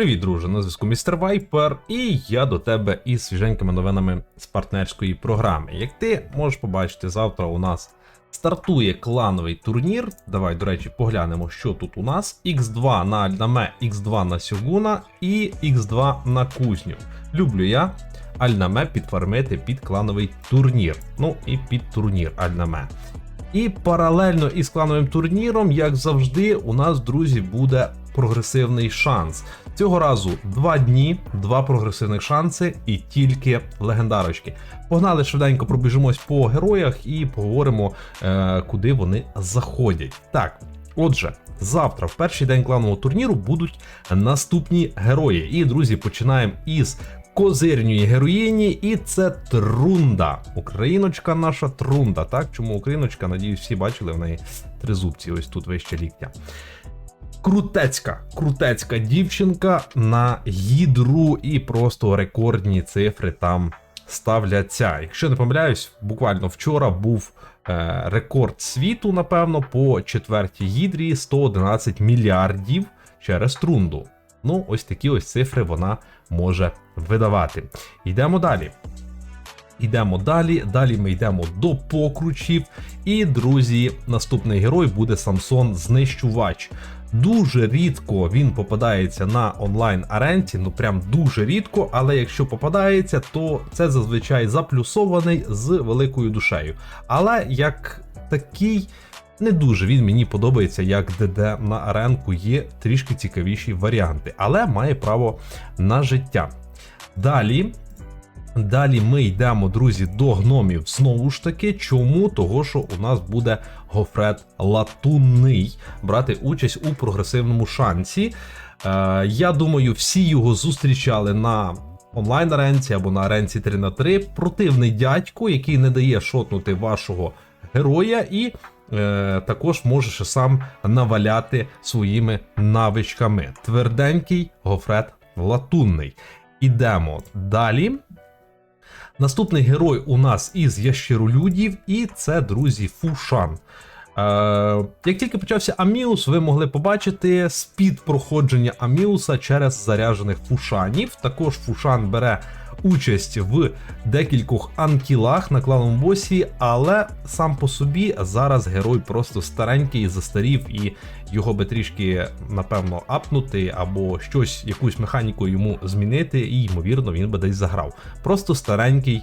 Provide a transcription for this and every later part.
Привіт, друже, на зв'язку містер Вайпер, і я до тебе із свіженькими новинами з партнерської програми. Як ти можеш побачити, завтра у нас стартує клановий турнір. Давай, до речі, поглянемо, що тут у нас. X2 на Альнаме, X2 на Сьогуна і X2 на Кузню. Люблю я Альнаме підфармити під клановий турнір. Ну і під турнір Альнаме. І паралельно із клановим турніром, як завжди, у нас, друзі, буде прогресивний шанс. Цього разу два дні, два прогресивних шанси і тільки легендарочки. Погнали швиденько пробіжимось по героях і поговоримо, е, куди вони заходять. Так, отже. Завтра, в перший день кланового турніру, будуть наступні герої. І, друзі, починаємо із козирньої героїні, і це Трунда. Україночка наша Трунда. Так, чому Україночка? Надіюсь, всі бачили в неї тризубці, ось тут вище ліктя. Крутецька, крутецька дівчинка на гідру, і просто рекордні цифри там ставляться. Якщо не помиляюсь, буквально вчора був е, рекорд світу, напевно, по четвертій гідрі 111 мільярдів через трунду. Ну, ось такі ось цифри вона може видавати. Йдемо далі. Йдемо далі. Далі ми йдемо до покручів. І, друзі, наступний герой буде Самсон Знищувач. Дуже рідко він попадається на онлайн аренті, ну прям дуже рідко, але якщо попадається, то це зазвичай заплюсований з великою душею. Але як такий. Не дуже він мені подобається, як ДД на аренку є трішки цікавіші варіанти, але має право на життя. Далі. Далі ми йдемо, друзі, до гномів знову ж таки. Чому? Того, що у нас буде Гофред Латунний брати участь у прогресивному шансі. Е, Я думаю, всі його зустрічали на онлайн аренці або на аренці 3 на 3 Противний дядько, який не дає шотнути вашого героя, і е, також може ще сам наваляти своїми навичками. Тверденький Гофред Латунний. Ідемо далі. Наступний герой у нас із ящеролюдів, і це, друзі, Фушан. Е, Як тільки почався Аміус, ви могли побачити спід проходження Аміуса через заряджених фушанів. Також Фушан бере участь в декількох анкілах на клановому босі, але сам по собі зараз герой просто старенький, застарів, і його би трішки, напевно, апнути або щось, якусь механіку йому змінити, і, ймовірно, він би десь заграв. Просто старенький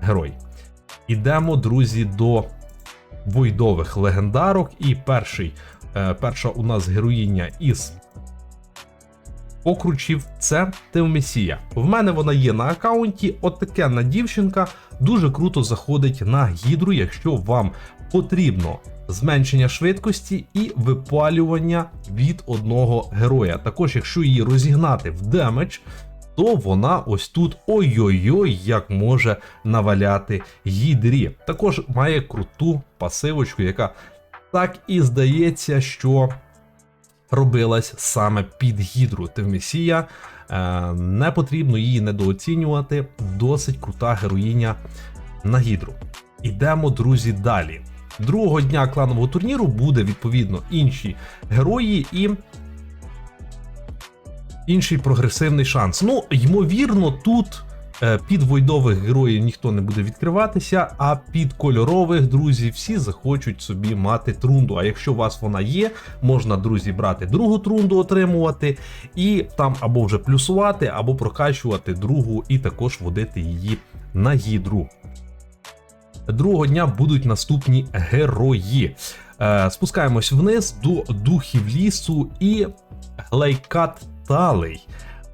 герой. Ідемо, друзі, до войдових легендарок. І перший, е, перша у нас героїня із покручів це Теомесія. В мене вона є на аккаунті. От таке дівчинка дуже круто заходить на гідру, якщо вам потрібно зменшення швидкості і випалювання від одного героя. Також, якщо її розігнати в демедж, то вона ось тут ой-ой-ой, як може наваляти гідрі. Також має круту пасивочку, яка так і здається, що робилась саме під гідру. Тевмесія. Е, не потрібно її недооцінювати. Досить крута героїня на гідру. Ідемо, друзі, далі. Другого дня кланового турніру буде відповідно інші герої і інший прогресивний шанс. Ну, ймовірно, тут під войдових героїв ніхто не буде відкриватися, а під кольорових друзі всі захочуть собі мати трунду. А якщо у вас вона є, можна, друзі, брати другу трунду, отримувати, і там або вже плюсувати, або прокачувати другу, і також водити її на гідру. Другого дня будуть наступні герої. Е, Спускаємось вниз до духів лісу і глейкат Талий.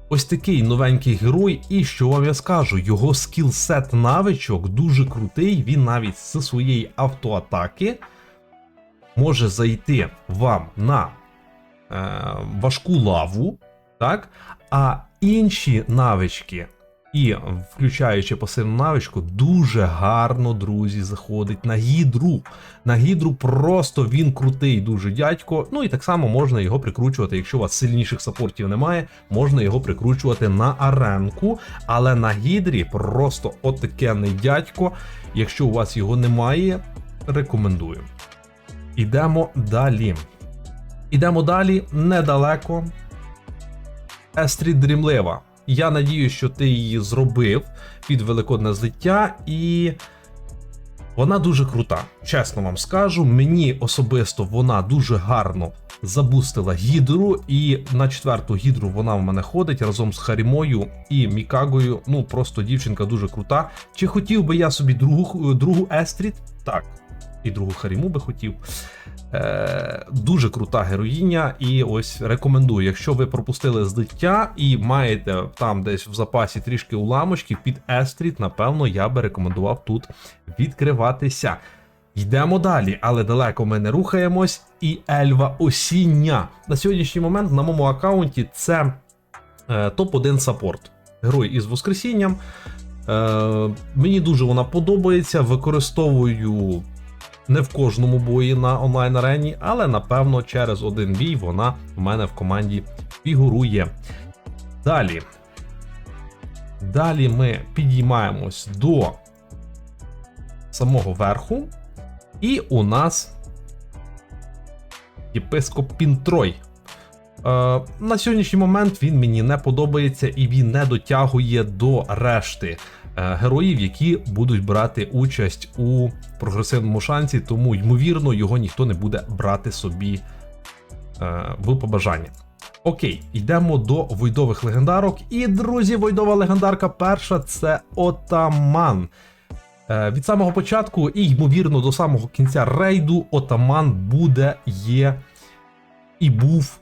Ось такий новенький герой, і що вам я скажу, його скілсет навичок дуже крутий. Він навіть зі своєї автоатаки може зайти вам на е, важку лаву, так? а інші навички і, включаючи пасивну навичку, дуже гарно, друзі, заходить на гідру. На гідру просто він крутий, дуже дядько. Ну і так само можна його прикручувати, якщо у вас сильніших сапортів немає, можна його прикручувати на аренку. Але на гідрі просто отакенний дядько. Якщо у вас його немає, рекомендую. Ідемо далі. Ідемо далі недалеко. Естрід Дрімлива. Я надію, що ти її зробив під великодне злиття, і вона дуже крута. Чесно вам скажу, мені особисто вона дуже гарно забустила гідру, і на четверту гідру вона в мене ходить разом з Харімою і Мікагою. Ну просто дівчинка дуже крута. Чи хотів би я собі другу другу Естрід? Так, і другу Харіму би хотів. Е, Дуже крута героїня, і ось рекомендую, якщо ви пропустили злиття і маєте там десь в запасі трішки уламочків під Естрід, напевно, я би рекомендував тут відкриватися. Йдемо далі, але далеко ми не рухаємось. І Ельва Осіння. На сьогоднішній момент на моєму аккаунті це е, топ-1 саппорт. Герой із Воскресінням. Е, мені дуже вона подобається. Використовую не в кожному бої на онлайн арені, але напевно через один бій вона в мене в команді фігурує. Далі. Далі ми підіймаємось до самого верху. І у нас єпископ Пінтрой. Е, на сьогоднішній момент він мені не подобається і він не дотягує до решти героїв, які будуть брати участь у прогресивному шансі, тому, ймовірно, його ніхто не буде брати собі е, в побажання. Окей, йдемо до войдових легендарок. І, друзі, войдова легендарка перша це Отаман. Е, від самого початку і, ймовірно, до самого кінця рейду Отаман буде, є і був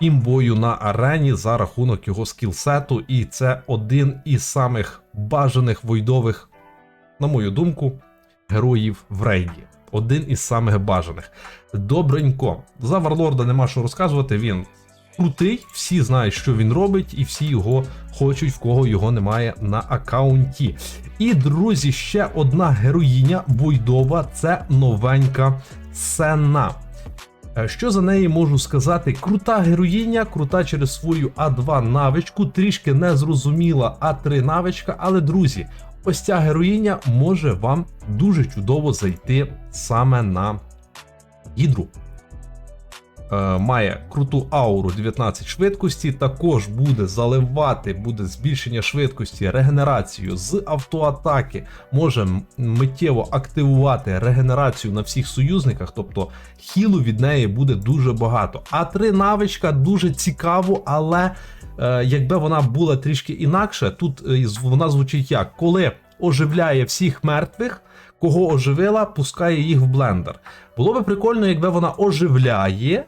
імбою на арені за рахунок його скілсету. І це один із самих бажаних войдових, на мою думку, героїв в рейді. Один із самих бажаних. Добренько. За Варлорда нема що розказувати. Він крутий, всі знають, що він робить, і всі його хочуть, в кого його немає на аккаунті. І, друзі, ще одна героїня Войдова це новенька Сена. Е, що за неї можу сказати? Крута героїня, крута через свою А2 навичку, трішки незрозуміла А3 навичка, але, друзі, ось ця героїня може вам дуже чудово зайти саме на гідру. Е, має круту ауру 19 швидкості, також буде заливати, буде збільшення швидкості, регенерацію з автоатаки, може миттєво активувати регенерацію на всіх союзниках, тобто хілу від неї буде дуже багато. А три навичка дуже цікаво, але е, якби вона була трішки інакше, тут е, вона звучить як коли оживляє всіх мертвих. Кого оживила, пускає їх в блендер. Було би прикольно, якби вона оживляє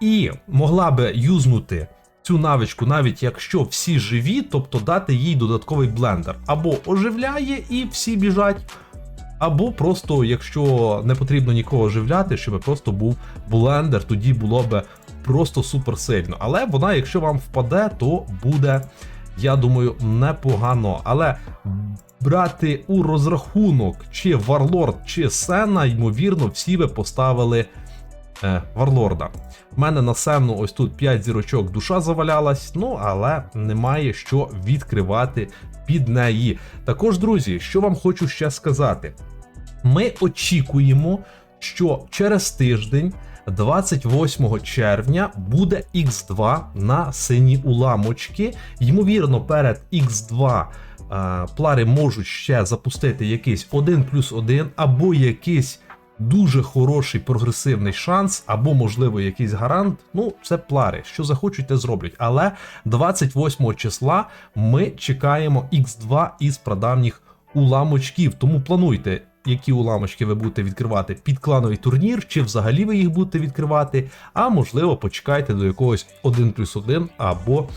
і могла би юзнути цю навичку, навіть якщо всі живі, тобто дати їй додатковий блендер. Або оживляє і всі біжать. Або просто, якщо не потрібно нікого оживляти, щоб просто був блендер, тоді було би просто супер сильно. Але вона, якщо вам впаде, то буде, я думаю, непогано. Але брати у розрахунок чи Варлорд, чи Сена, ймовірно, всі би поставили е, Варлорда. У мене на сенну ось тут 5 зірочок душа завалялась, ну але немає що відкривати під неї. Також, друзі, що вам хочу ще сказати: ми очікуємо, що через тиждень. 28 червня буде X2 на сині уламочки. Ймовірно, перед X2 е, плари можуть ще запустити якийсь 1 плюс 1 або якийсь дуже хороший прогресивний шанс, або, можливо, якийсь гарант. Ну, це плари, що захочуть, те зроблять. Але 28 числа ми чекаємо X2 із прадавніх уламочків. Тому плануйте. Які уламочки ви будете відкривати під клановий турнір, чи взагалі ви їх будете відкривати, а можливо, почекайте до якогось 1 плюс 1 або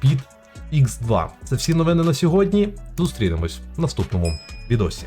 під X2. Це всі новини на сьогодні. Зустрінемось в наступному відосі.